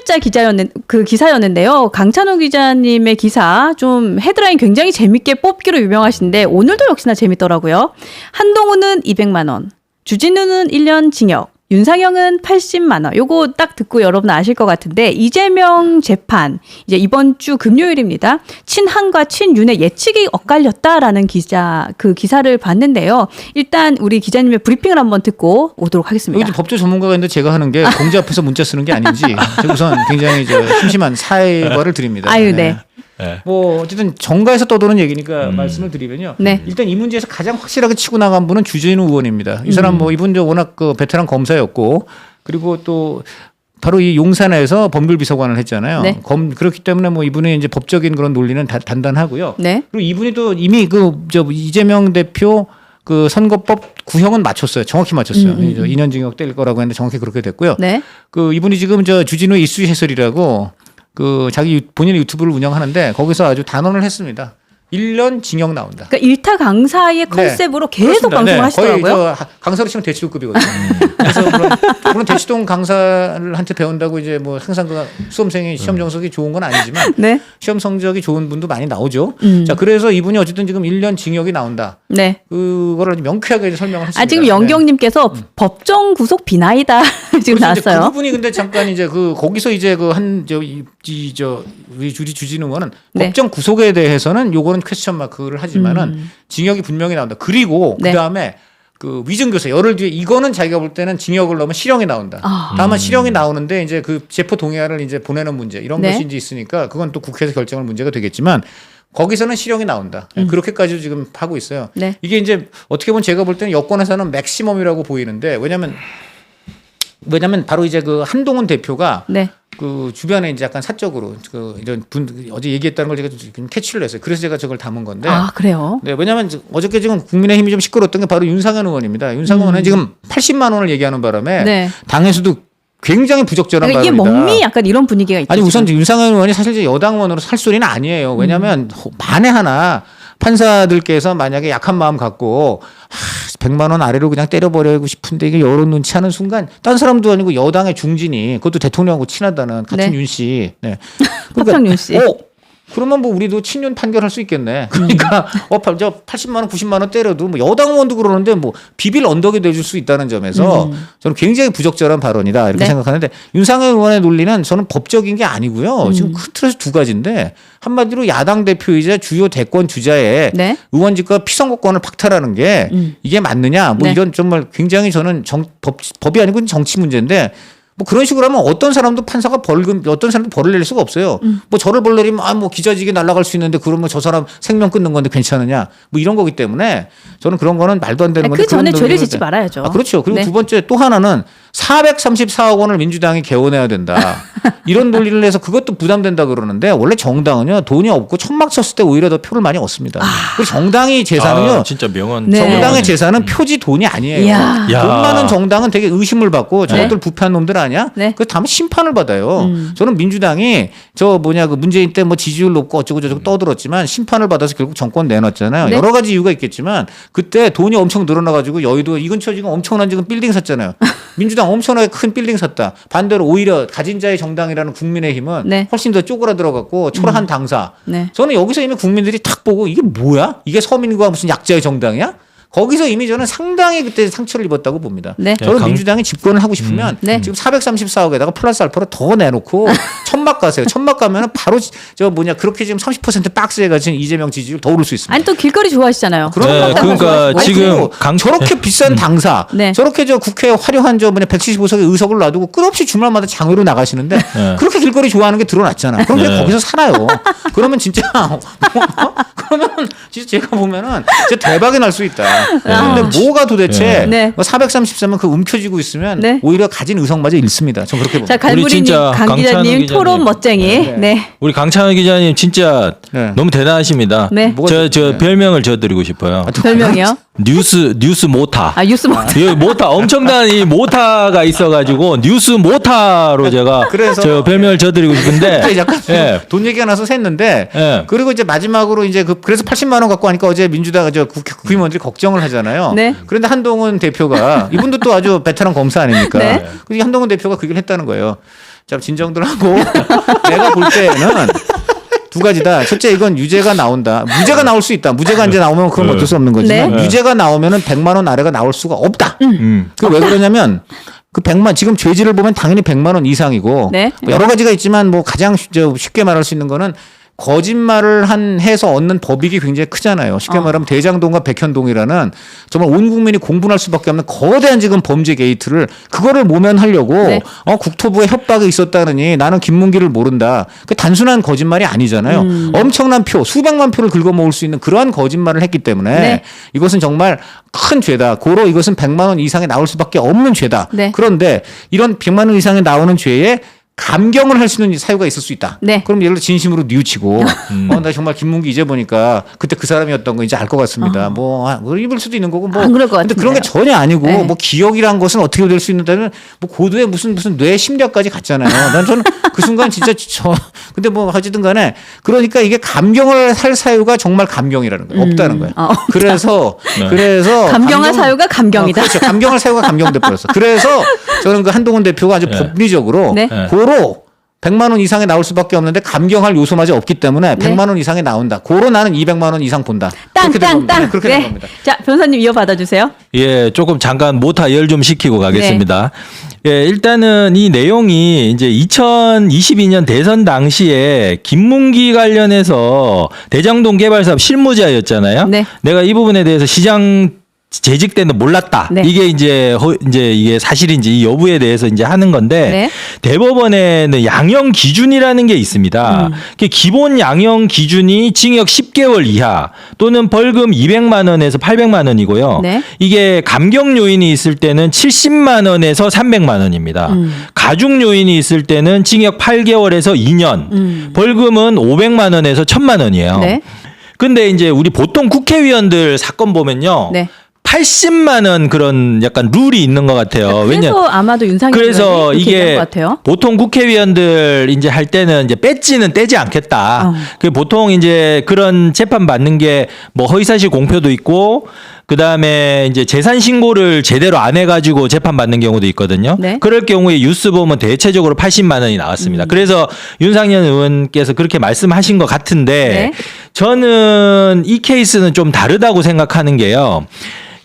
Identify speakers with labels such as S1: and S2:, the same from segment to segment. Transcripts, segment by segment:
S1: 일자 기자였는 그 기사였는데요. 강찬호 기자님의 기사 좀 헤드라인 굉장히 재밌게 뽑기로 유명하신데 오늘도 역시나 재밌더라고요. 한동훈은 200만 원, 주진우는 1년 징역. 윤상영은 80만 원. 요거 딱 듣고 여러분 아실 것 같은데 이재명 재판 이제 이번 주 금요일입니다. 친한과 친윤의 예측이 엇갈렸다라는 기자 그 기사를 봤는데요. 일단 우리 기자님의 브리핑을 한번 듣고 오도록
S2: 여기
S1: 하겠습니다.
S2: 이제 법조 전문가가 있는데 제가 하는 게 공제 앞에서 문자 쓰는 게 아닌지 우선 굉장히 저 심심한 사회과를 드립니다.
S1: 아유, 네.
S3: 예.
S2: 뭐 어쨌든 정가에서 떠도는 얘기니까
S3: 음.
S2: 말씀을 드리면요.
S1: 네.
S2: 일단 이 문제에서 가장 확실하게 치고 나간 분은 주진우 의원입니다. 이 사람 뭐 이분 저 워낙 그 베테랑 검사였고 그리고 또 바로 이 용산에서 법률비서관을 했잖아요.
S1: 네.
S2: 검 그렇기 때문에 뭐 이분의 이제 법적인 그런 논리는 다, 단단하고요.
S1: 네.
S2: 그리고 이분이 또 이미 그 저 이재명 대표 그 선거법 구형은 맞췄어요. 정확히 맞췄어요.
S1: 음, 음,
S2: 저 2년 징역 뗄 거라고 했는데 정확히 그렇게 됐고요.
S1: 네.
S2: 그 이분이 지금 저 주진우 이슈 해설이라고 그 자기 유- 본인의 유튜브를 운영하는데 거기서 아주 단언을 했습니다. 1년 징역 나온다.
S1: 그러니까 일타 강사의 컨셉으로 계속
S2: 그렇습니다.
S1: 방송을
S2: 네,
S1: 하시더라고요.
S2: 거의 저 하- 강사로 치면 대치도급이거든요. 그래서 그런, 그런 대치동 강사한테 배운다고 이제 뭐 항상 그 수험생이 시험 정석이 좋은 건 아니지만
S1: 네.
S2: 시험 성적이 좋은 분도 많이 나오죠.
S1: 음.
S2: 자, 그래서 이분이 어쨌든 지금 1년 징역이 나온다.
S1: 네.
S2: 그거를 명쾌하게 설명을 했습니다.
S1: 아 지금
S2: 네.
S1: 영경님께서 법정 구속 비나이다 지금 나왔어요.
S2: 부분이 근데 잠깐 이제 그 거기서 이제 그 한 저이저 우리 주리 주진우 의원은
S1: 네.
S2: 법정 구속에 대해서는 요거는 퀘스천 마크를 하지만은 징역이 분명히 나온다. 그리고
S1: 음. 네.
S2: 그 다음에 그 위증교사 열흘 뒤에 이거는 자기가 볼 때는 징역을 넣으면 실형이 나온다.
S1: 아.
S2: 다만 실형이 나오는데 이제 그 제포 동의안을 이제 보내는 문제 이런
S1: 네.
S2: 것이 이제 있으니까 그건 또 국회에서 결정할 문제가 되겠지만 거기서는 실형이 나온다. 그렇게까지 지금 하고 있어요.
S1: 음. 네.
S2: 이게 이제 어떻게 보면 제가 볼 때는 여권에서는 맥시멈이라고 보이는데 왜냐면 왜냐면 바로 이제 그 한동훈 대표가
S1: 네.
S2: 그 주변에 이제 약간 사적으로 그 이런 분 어제 얘기했다는 걸 제가 좀 캐치를 했어요. 그래서 제가 저걸 담은 건데.
S1: 아 그래요.
S2: 네, 왜냐하면 저- 어저께 지금 국민의힘이 좀 시끄러웠던 게 바로 윤상현 의원입니다. 윤상현 의원은 지금 80만 원을 얘기하는 바람에
S1: 음. 네.
S2: 당에서도 굉장히 부적절한
S1: 그러니까 이게
S2: 발언이다.
S1: 먹미 약간 이런 분위기가 있죠.
S2: 아니 우선
S1: 지금.
S2: 윤상현 의원이 사실 이제 여당 의원으로 살 소리는 아니에요. 왜냐하면
S1: 음.
S2: 만에 하나 판사들께서 만약에 약한 마음 갖고 하, 100만 원 아래로 그냥 때려버리고 싶은데 이게 여론 눈치 하는 순간 딴 사람도 아니고 여당의 중진이 그것도 대통령하고 친하다는 같은
S1: 네.
S2: 윤 씨. 네.
S1: 박상윤 씨.
S2: 어, 그러면 뭐 우리도 친윤 판결할 수 있겠네. 그러니까 어, 팔- 저 80만 원, 90만 원 때려도 뭐 여당 의원도 그러는데 뭐 비빌 언덕이 돼줄 수 있다는 점에서 저는 굉장히 부적절한 발언이다 이렇게
S1: 네.
S2: 생각하는데 윤상현 의원의 논리는 저는 법적인 게 아니고요.
S1: 음.
S2: 지금 큰 틀에서 두 가지인데 한마디로 야당 대표이자 주요 대권 주자의
S1: 네.
S2: 의원직과 피선거권을 박탈하는 게
S1: 음.
S2: 이게 맞느냐? 뭐
S1: 네.
S2: 이런 정말 굉장히 저는 정, 법, 법이 아니고 정치 문제인데 뭐 그런 식으로 하면 어떤 사람도 판사가 벌금 어떤 사람도 벌을 낼 수가 없어요.
S1: 음.
S2: 뭐 저를 벌 내리면 아 뭐 기자직이 날아갈 수 있는데 그러면 저 사람 생명 끊는 건데 괜찮으냐? 뭐 이런 거기 때문에 저는 그런 거는 말도 안 되는
S1: 아니,
S2: 건데
S1: 그 전에 죄를 짓지
S2: 때-
S1: 말아야죠.
S2: 아, 그렇죠. 그리고
S1: 네.
S2: 두 번째 또 하나는 434억 원을 민주당이 개원해야 된다. 이런 논리를 내서 그것도 부담된다 그러는데 원래 정당은요 돈이 없고 천막 쳤을 때 오히려 더 표를 많이 얻습니다. 그리고 정당이 재산은요
S3: 아, 진짜 명언.
S1: 네.
S2: 정당의 재산은 표지 돈이 아니에요.
S1: 이야.
S3: 야.
S2: 돈 많은 정당은 되게 의심을 받고 저것들
S1: 네.
S2: 부패한 놈들 아니야?
S1: 네.
S2: 그 다음에 심판을 받아요.
S1: 음.
S2: 저는 민주당이 저 뭐냐 그 문재인 때 뭐 지지율 높고 어쩌고 저쩌고 떠들었지만 심판을 받아서 결국 정권 내놨잖아요.
S1: 네.
S2: 여러 가지 이유가 있겠지만 그때 돈이 엄청 늘어나가지고 여의도 이 근처 지금 엄청난 지금 빌딩 샀잖아요. 민주당 엄청나게 큰 빌딩 샀다. 반대로 오히려 가진 자의 정당이라는 국민의힘은
S1: 네.
S2: 훨씬 더 쪼그라들어갖고 초라한 당사.
S1: 네.
S2: 저는 여기서 이미 국민들이 탁 보고 이게 뭐야? 이게 서민과 무슨 약자의 정당이야? 거기서 이미 저는 상당히 그때 상처를 입었다고 봅니다.
S1: 네.
S2: 저는
S3: 강-
S2: 민주당이 집권을 하고 싶으면
S1: 네.
S2: 지금 434억에다가 플러스 알파로 더 내놓고 천막 가세요. 천막 가면 은 바로 저 뭐냐 그렇게 지금 30% 박스에 가진 이재명 지지율 더 오를 수 있습니다.
S1: 아니 또 길거리 좋아하시잖아요.
S2: 그런
S3: 네,
S2: 거
S3: 그러니까 지금 강-
S2: 저렇게 비싼 당사,
S1: 네.
S2: 저렇게 저 국회 화려한 저 뭐냐 175석의 의석을 놔두고 끝없이 주말마다 장외로 나가시는데
S3: 네.
S2: 그렇게 길거리 좋아하는 게 드러났잖아. 그럼 왜
S3: 네.
S2: 거기서 살아요? 그러면 진짜 어? 그러면 진짜 제가 보면은 진짜 대박이 날 수 있다. 그런데 뭐가 도대체
S1: 네.
S2: 뭐 433은 그 움켜쥐고 있으면
S1: 네.
S2: 오히려 가진 의석마저 잃습니다. 전 그렇게 봅니다.
S1: 자 갈무리님,
S3: 진짜
S1: 강 기자님
S3: 기자님.
S1: 토론 멋쟁이.
S2: 네.
S1: 네.
S3: 우리 강찬호 기자님 진짜
S2: 네.
S3: 너무 대단하십니다.
S1: 네.
S2: 뭐가
S3: 저,
S2: 좀-
S3: 저
S2: 네.
S3: 별명을 져드리고 싶어요.
S1: 별명이요?
S3: 뉴스 뉴스 모타.
S1: 아 뉴스 뭐
S3: 여기 모타 엄청난 이 모타가 있어가지고 뉴스 모타로 제가
S2: 그래서-
S3: 저 별명을 져드리고 싶은데
S2: 약간
S3: 예.
S2: 돈 얘기가 나서 샜는데
S3: 예.
S2: 그리고 이제 마지막으로 이제 그 그래서 80만 원 갖고 하니까 어제 민주당 저 국회 국회의원들이 걱정을 하잖아요.
S1: 네.
S2: 그런데 한동훈 대표가 이분도 또 아주 베테랑 검사 아닙니까?
S1: 네.
S2: 그래서 한동훈 대표가 그걸 했다는 거예요. 자, 진정들 하고 내가 볼 때는 두 가지다. 첫째 이건 유죄가 나온다. 무죄가 나올 수 있다. 무죄가 이제 나오면 그건 어쩔 수 없는 거지만
S3: 네.
S2: 유죄가 나오면은 100만 원 아래가 나올 수가 없다.
S3: 음.
S2: 그왜 그러냐면 그 100만 지금 죄질을 보면 당연히 100만 원 이상이고
S1: 네.
S2: 뭐 여러 가지가 있지만 뭐 가장 쉬- 저 쉽게 말할 수 있는 거는 거짓말을 한 해서 얻는 법익이 굉장히 크잖아요. 쉽게
S1: 어.
S2: 말하면 대장동과 백현동이라는 정말 온 국민이 공분할 수밖에 없는 거대한 지금 범죄 게이트를 그거를 모면하려고
S1: 네.
S2: 어 국토부에 협박이 있었다느니 나는 김문기를 모른다. 그 단순한 거짓말이 아니잖아요.
S1: 음.
S2: 엄청난 표, 수백만 표를 긁어모을 수 있는 그러한 거짓말을 했기 때문에
S1: 네.
S2: 이것은 정말 큰 죄다. 고로 이것은 100만 원 이상에 나올 수밖에 없는 죄다.
S1: 네.
S2: 그런데 이런 100만 원 이상에 나오는 죄에 감경을 할 수 있는 사유가 있을 수 있다.
S1: 네.
S2: 그럼 예를 들어 진심으로 뉘우치고 어, 나 정말 김문기 이제 보니까 그때 그 사람이었던 거 이제 알 것 같습니다. 뭐, 아, 뭐 입을 수도 있는 거고 뭐.
S1: 어. 안 그럴 것
S2: 근데 그런 게. 전혀 아니고
S1: 네.
S2: 뭐 기억이란 것은 어떻게 될 수 있는다는 뭐 고도의 무슨 무슨 뇌 심리학까지 갔잖아요. 난 저는 그 순간 진짜 저 근데 뭐 어쨌든 간에 그러니까 이게 감경을 할 사유가 정말 감경이라는 거예요. 없다는 거예요.
S1: 아, 없다.
S2: 그래서
S3: 네.
S2: 그래서
S1: 감경할
S2: 감경-
S1: 사유가 감경이다.
S2: 어, 그렇죠. 감경할 사유가 감경돼 버렸어. 그래서 저는 그 한동훈 대표가 아주
S3: 네.
S2: 법리적으로
S1: 네.
S3: 네.
S2: 고로 100만 원 이상에 나올 수밖에 없는데 감경할 요소마저 없기 때문에
S1: 네.
S2: 100만 원 이상에 나온다. 고로 나는 200만 원 이상 본다. 그렇게 된 겁니다.
S1: 땅땅땅.
S2: 네, 그렇게 된 겁니다.
S1: 자, 변호사님 이어받아 주세요.
S3: 예, 조금 잠깐 모타 열 좀 시키고 가겠습니다.
S1: 네.
S3: 예, 일단은 이 내용이 이제 2022년 대선 당시에 김문기 관련해서 대장동 개발 사업 실무자였잖아요.
S1: 네.
S3: 내가 이 부분에 대해서 시장 재직 때는 몰랐다.
S1: 네.
S3: 이게 이제 허, 이제 이게 사실인지 이 여부에 대해서 이제 하는 건데
S1: 네.
S3: 대법원에는 양형 기준이라는 게 있습니다.
S1: 음.
S3: 그 기본 양형 기준이 징역 10개월 이하 또는 벌금 200만 원에서 800만 원이고요.
S1: 네.
S3: 이게 감경 요인이 있을 때는 70만 원에서 300만 원입니다.
S1: 음.
S3: 가중 요인이 있을 때는 징역 8개월에서 2년,
S1: 음.
S3: 벌금은 500만 원에서 1000만 원이에요.
S1: 네.
S3: 근데 이제 우리 보통 국회의원들 사건 보면요.
S1: 네.
S3: 80만 원 그런 약간 룰이 있는 것 같아요. 왜냐
S1: 그래서 아마도 윤상현
S3: 그래서
S1: 이게.
S3: 보통 국회의원들 이제 할 때는 이제 배지는 떼지 않겠다.
S1: 어.
S3: 그 보통 이제 그런 재판 받는 게 뭐 허위사실 공표도 있고 그 다음에 이제 재산 신고를 제대로 안 해가지고 재판 받는 경우도 있거든요.
S1: 네.
S3: 그럴 경우에 뉴스 보면 대체적으로 80만 원이 나왔습니다.
S1: 음.
S3: 그래서 윤상현 의원께서 그렇게 말씀하신 것 같은데
S1: 네.
S3: 저는 이 케이스는 좀 다르다고 생각하는 게요.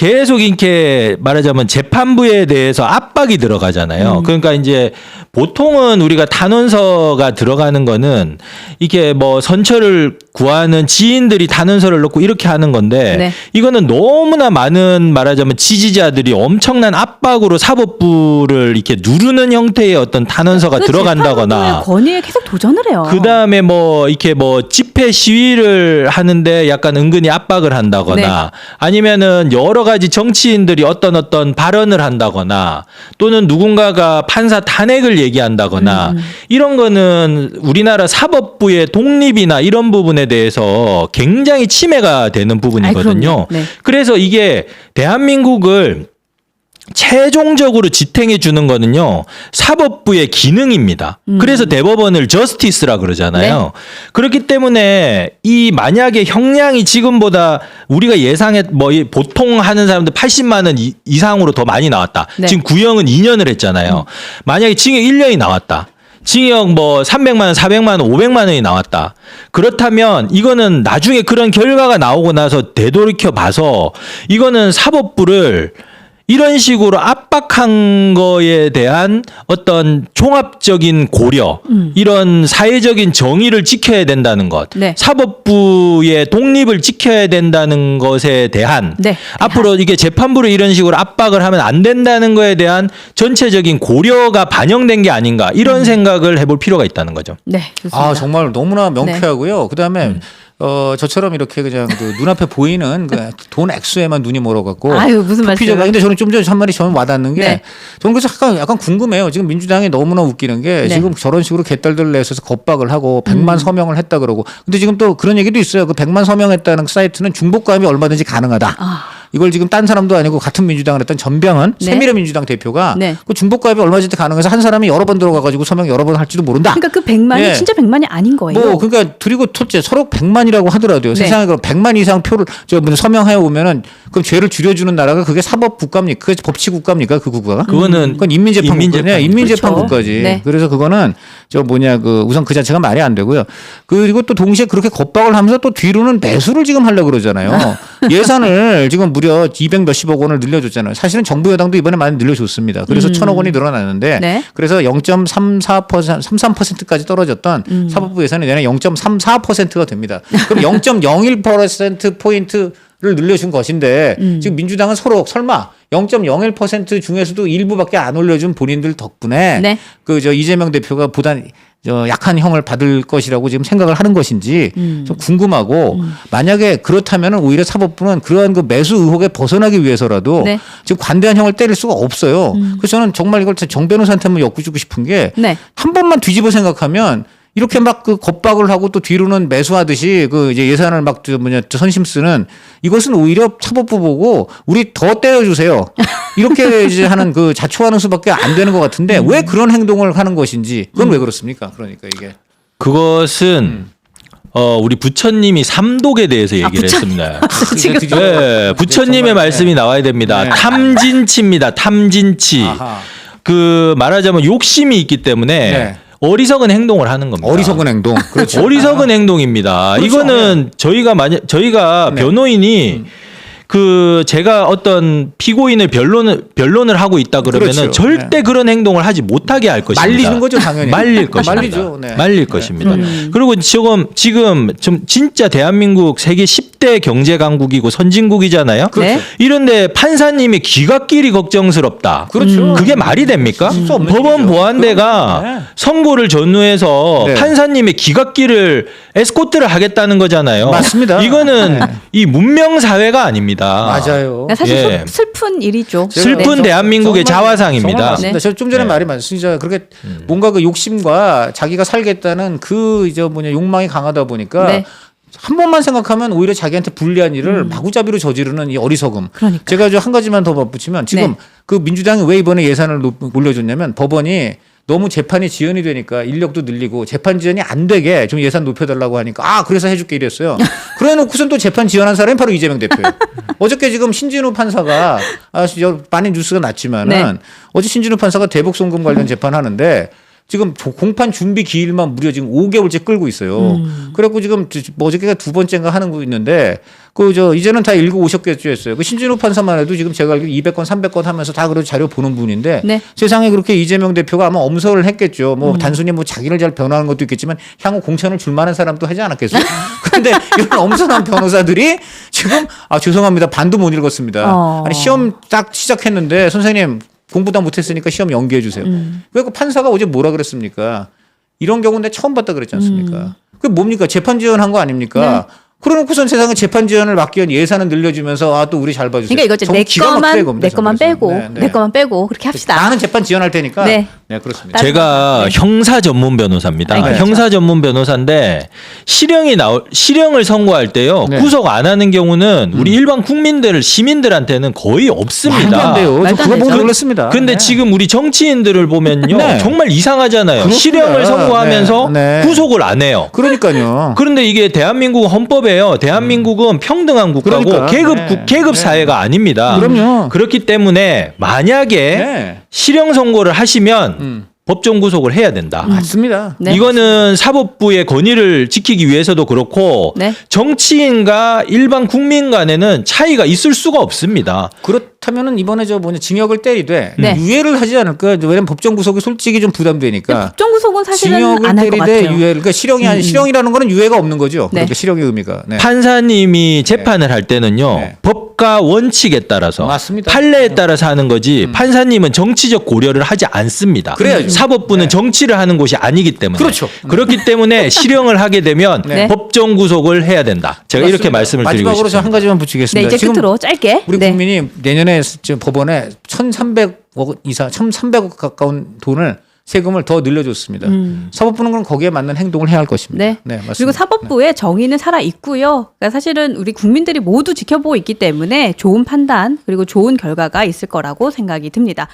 S3: 계속 이렇게 말하자면 재판부에 대해서 압박이 들어가잖아요. 그러니까 이제 보통은 우리가 탄원서가 들어가는 거는 이게 뭐 선처를 구하는 지인들이 탄원서를 넣고 이렇게 하는 건데
S1: 네.
S3: 이거는 너무나 많은 말하자면 지지자들이 엄청난 압박으로 사법부를 이렇게 누르는 형태의 어떤 탄원서가
S1: 그
S3: 들어간다거나
S1: 권위에 계속 도전을 해요.
S3: 그 다음에 뭐 이렇게 뭐 집회 시위를 하는데 약간 은근히 압박을 한다거나
S1: 네.
S3: 아니면은 여러 가지 정치인들이 어떤 어떤 발언을 한다거나 또는 누군가가 판사 탄핵을 얘기한다거나
S1: 음.
S3: 이런 거는 우리나라 사법부의 독립이나 이런 부분에 대해서 굉장히 침해가 되는 부분이거든요.
S1: 네.
S3: 그래서 이게 대한민국을 최종적으로 지탱해 주는 거는요 사법부의 기능입니다.
S1: 음.
S3: 그래서 대법원을 저스티스라 그러잖아요.
S1: 네.
S3: 그렇기 때문에 이 만약에 형량이 지금보다 우리가 예상했 뭐이 보통 하는 사람들 80만 원 이- 이상으로 더 많이 나왔다.
S1: 네.
S3: 지금 구형은 2년을 했잖아요. 만약에 징역 1년이 나왔다. 징역 뭐 300만 원, 400만 원, 500만 원이 나왔다. 그렇다면 이거는 나중에 그런 결과가 나오고 나서 되돌이켜 봐서 이거는 사법부를 이런 식으로 압박한 거에 대한 어떤 종합적인 고려, 이런 사회적인 정의를 지켜야 된다는 것,
S1: 네.
S3: 사법부의 독립을 지켜야 된다는 것에 대한
S1: 네.
S3: 앞으로 이게 재판부를 이런 식으로 압박을 하면 안 된다는 거에 대한 전체적인 고려가 반영된 게 아닌가 이런 생각을 해볼 필요가 있다는 거죠.
S1: 네, 좋습니다.
S2: 아 정말 너무나 명쾌하고요. 그다음에 어 저처럼 이렇게 그냥 그 눈앞에 보이는 그 돈 액수에만 눈이 멀어갖고
S1: 아유, 무슨
S2: 피자가
S1: 말씀.
S2: 근데 저는 좀 전에 한 말이 저는 와닿는 게
S1: 네.
S2: 저는 그래서 약간 약간 궁금해요. 지금 민주당이 너무나 웃기는 게
S1: 네.
S2: 지금 저런 식으로 개딸들 내서서 겁박을 하고
S1: 음.
S2: 100만 서명을 했다 그러고 근데 지금 또 그런 얘기도 있어요. 그 100만 서명했다는 사이트는 중복감이 얼마든지 가능하다.
S1: 아.
S2: 이걸 지금 딴 사람도 아니고 같은 민주당을 했던 전병헌
S1: 네.
S2: 새미래 민주당 대표가
S1: 네.
S2: 그 중복감이 얼마든지 가능해서 한 사람이 여러 번 들어가가지고 서명 여러 번 할지도 모른다.
S1: 그러니까 그 100만이
S2: 예.
S1: 진짜 100만이 아닌 거예요.
S2: 뭐 그러니까 그리고 첫째 서로 100만이라고 하더라도요.
S1: 네.
S2: 세상에 그럼 100만 이상 표를 저 뭐냐 서명해 오면은 그럼 죄를 줄여주는 나라가 그게 사법 국가입니까? 그게 법치 국가입니까? 그 국가가?
S3: 그거는
S2: 그건 인민재판
S3: 인민재판
S2: 국가냐? 인민재판
S1: 그렇죠.
S2: 국가지.
S1: 네.
S2: 그래서 그거는 저 뭐냐 그 우선 그 자체가 말이 안 되고요. 그리고 또 동시에 그렇게 겁박을 하면서 또 뒤로는 매수를 지금 하려고 그러잖아요. 예산을 지금 무려 200 몇십억 원을 늘려줬잖아요. 사실은 정부 여당도 이번에 많이 늘려줬습니다. 그래서
S1: 음.
S2: 천억 원이 늘어났는데
S1: 네.
S2: 그래서 0.34% 33%까지 떨어졌던
S1: 음.
S2: 사법부 예산이 내년 0.34%가 됩니다. 그럼 0.01% 포인트 를 늘려준 것인데
S1: 음.
S2: 지금 민주당은 서로 설마 0.01% 중에서도 일부밖에 안 올려준 본인들 덕분에
S1: 네.
S2: 그저 이재명 대표가 저 약한 형을 받을 것이라고 지금 생각을 하는 것인지
S1: 음.
S2: 좀 궁금하고 만약에 그렇다면 오히려 사법부는 그러한 그 매수 의혹에 벗어나기 위해서라도
S1: 네. 음.
S2: 지금 관대한 형을 때릴 수가 없어요. 그래서 저는 정말 이걸 정 변호사한테 한번 엮어주고 싶은 게한
S1: 네.
S2: 번만 뒤집어 생각하면 이렇게 막 그 겁박을 하고 또 뒤로는 매수하듯이 그 이제 예산을 막 저 뭐냐 저 선심 쓰는 이것은 오히려 사법부 보고 우리 더 때려주세요. 이렇게 이제 하는 그 자초하는 수밖에 안 되는 것 같은데
S1: 음.
S2: 왜 그런 행동을 하는 것인지 그건 왜 그렇습니까? 그러니까 이게
S3: 그것은 어 우리 부처님이 삼독에 대해서 얘기를
S1: 아.
S3: 했습니다.
S1: 지금
S2: 뒤집어-
S3: 네, 부처님의 말씀이 나와야 됩니다.
S2: 네.
S3: 탐진치입니다. 탐진치.
S2: 아하.
S3: 그 말하자면 욕심이 있기 때문에
S2: 네.
S3: 어리석은 행동을 하는 겁니다.
S2: 어리석은 행동. 그렇죠.
S3: 어리석은 행동입니다.
S2: 그렇죠.
S3: 이거는 저희가 만약 저희가
S2: 네.
S3: 변호인이 그 제가 어떤 피고인을 변론을 변론을 하고 있다 그러면은
S2: 그렇죠.
S3: 절대 그런 행동을 하지 못하게 할 것입니다.
S2: 말리는 거죠 당연히.
S3: 말릴 것입니다.
S2: 말리죠. 네.
S3: 말릴
S2: 네.
S3: 것입니다.
S1: 음.
S3: 그리고 지금 지금 좀 진짜 대한민국 세계 10 대 경제 강국이고 선진국이잖아요.
S1: 그렇죠.
S3: 이런데 판사님이 귀갓길이 걱정스럽다.
S2: 그렇죠.
S3: 그게 말이 됩니까?
S2: 없는
S3: 법원. 보안대가
S2: 그럼, 네.
S3: 선고를 전후해서
S2: 네.
S3: 판사님의 귀갓길을 에스코트를 하겠다는 거잖아요.
S2: 맞습니다.
S3: 이거는
S2: 네.
S3: 이 문명 사회가 아닙니다.
S2: 맞아요.
S1: 그러니까 사실
S3: 예.
S1: 슬- 슬픈 일이죠.
S3: 슬픈
S1: 네.
S3: 대한민국의
S2: 정말-
S3: 자화상입니다.
S2: 정말 맞습니다.
S1: 네.
S2: 제가 좀 전에
S3: 네.
S2: 말이 많습니다. 그렇게 뭔가 그 욕심과 자기가 살겠다는 그 이제 뭐냐 욕망이 강하다 보니까
S1: 네.
S2: 한 번만 생각하면 오히려 자기한테 불리한 일을 마구잡이로 저지르는 이 어리석음.
S1: 그러니까.
S2: 제가 저한 가지만 더 덧붙이면 지금
S1: 네.
S2: 그 민주당이 왜 이번에 예산을 높- 올려줬냐면 법원이 너무 재판이 지연이 되니까 인력도 늘리고 재판 지연이 안 되게 좀 예산 높여달라고 하니까 아 그래서 해줄게 이랬어요. 그래 놓고선 또 재판 지연한 사람이 바로 이재명 대표예요. 어저께 지금 신진우 판사가 아, 저 많이 뉴스가 났지만은
S1: 네.
S2: 어제 신진우 판사가 대북 송금 관련 재판 하는데 지금 조- 공판 준비 기일만 무려 지금 5개월째 끌고 있어요.
S1: 음.
S2: 그래갖고 지금 어저께가 두 번째인가 하는 거 있는데 그 저 이제는 다 읽고 오셨겠죠 했어요. 그 신진우 판사만 해도 지금 제가 알기로 200건 300건 하면서 다 그런 자료 보는 분인데
S1: 네.
S2: 세상에 그렇게 이재명 대표가 아마 엄서를 했겠죠.
S1: 음.
S2: 뭐 단순히 뭐 자기를 잘 변호하는 것도 있겠지만 향후 공천을 줄 만한 사람도 하지 않았겠어요. 그런데 이런 엄선한 변호사들이 지금 아 죄송합니다 반도 못 읽었습니다.
S1: 어.
S2: 아니 시험 딱 시작했는데 선생님 공부 다 못했으니까 시험 연기해 주세요.
S1: 음.
S2: 왜그 판사가 어제 뭐라 그랬습니까? 이런 경우 내 처음 봤다 그랬지 않습니까?
S1: 음.
S2: 그게 뭡니까? 재판 지연한 거 아닙니까?
S1: 네.
S2: 그러놓고선 세상에 재판 지연을 막기 위한 예산을 늘려주면서 아 또 우리 잘 봐주세요.
S1: 그러니까.
S2: 정말
S1: 내 거만 내 거만. 빼고
S2: 네, 네.
S1: 내 거만 빼고 그렇게 합시다.
S2: 나는 재판 지연할 테니까.
S1: 네.
S2: 네, 그렇습니다.
S3: 제가
S1: 네.
S3: 형사 전문 변호사입니다.
S1: 아니, 그렇죠.
S3: 형사 전문 변호사인데 실형이 나올 실형을 선고할 때요
S2: 네.
S3: 구속 안 하는 경우는 우리 일반 국민들 시민들한테는 거의 없습니다.
S2: 안 돼요. 저
S1: 말도 안
S2: 그거 보고. 놀랐습니다.
S3: 근데
S2: 네.
S3: 지금 우리 정치인들을 보면요
S2: 네.
S3: 정말 이상하잖아요. 실형을 선고하면서
S2: 네, 네.
S3: 구속을 안 해요.
S2: 그러니까요.
S3: 그런데 이게 대한민국 헌법에 요. 대한민국은 평등한 국가고
S2: 그러니까.
S3: 계급
S2: 네.
S3: 국- 계급
S2: 네.
S3: 사회가 아닙니다.
S2: 그럼요.
S3: 그렇기 때문에 만약에
S2: 네.
S3: 실형 선고를 하시면
S2: 음.
S3: 법정 구속을 해야 된다.
S2: 맞습니다.
S1: 네.
S3: 이거는 사법부의 권위를 지키기 위해서도 그렇고
S1: 네.
S3: 정치인과 일반 국민 간에는 차이가 있을 수가 없습니다.
S2: 그렇 다면은 이번에 저 뭐냐 징역을 때리되
S1: 네.
S2: 유예를 하지 않을까? 왜냐면 법정 구속이 솔직히 좀 부담되니까.
S1: 법정 구속은 사실은
S2: 징역을
S1: 안할것
S2: 때리되
S1: 같아요.
S2: 유예를 그러니까 실형이 아니 실형이라는 거는 유예가 없는 거죠.
S1: 네.
S2: 그러니까 실형의 의미가. 네.
S3: 판사님이 재판을 할 때는요
S2: 네.
S3: 법과 원칙에 따라서
S2: 맞습니다.
S3: 판례에 따라서 하는 거지 판사님은 정치적 고려를 하지 않습니다.
S2: 그래야죠.
S3: 사법부는
S2: 네.
S3: 정치를 하는 곳이 아니기 때문에
S2: 그렇죠.
S3: 그렇기 때문에 실형을 하게 되면
S1: 네.
S3: 법정 구속을 해야 된다. 제가 이렇게
S2: 맞습니다.
S3: 말씀을 드리고
S2: 마지막으로 저
S3: 싶습니다.
S2: 한 가지만
S1: 네,
S2: 붙이겠습니다.
S1: 이제 끝으로 짧게.
S2: 우리
S1: 네.
S2: 국민이 내년에 지금 법원에 1,300억 이상, 1,300억 가까운 돈을 세금을 더 늘려줬습니다. 사법부는 그럼 거기에 맞는 행동을 해야 할 것입니다.
S1: 네.
S2: 맞습니다.
S1: 그리고 사법부의 정의는 살아 있고요. 그러니까 사실은 우리 국민들이 모두 지켜보고 있기 때문에 좋은 판단 그리고 좋은 결과가 있을 거라고 생각이 듭니다.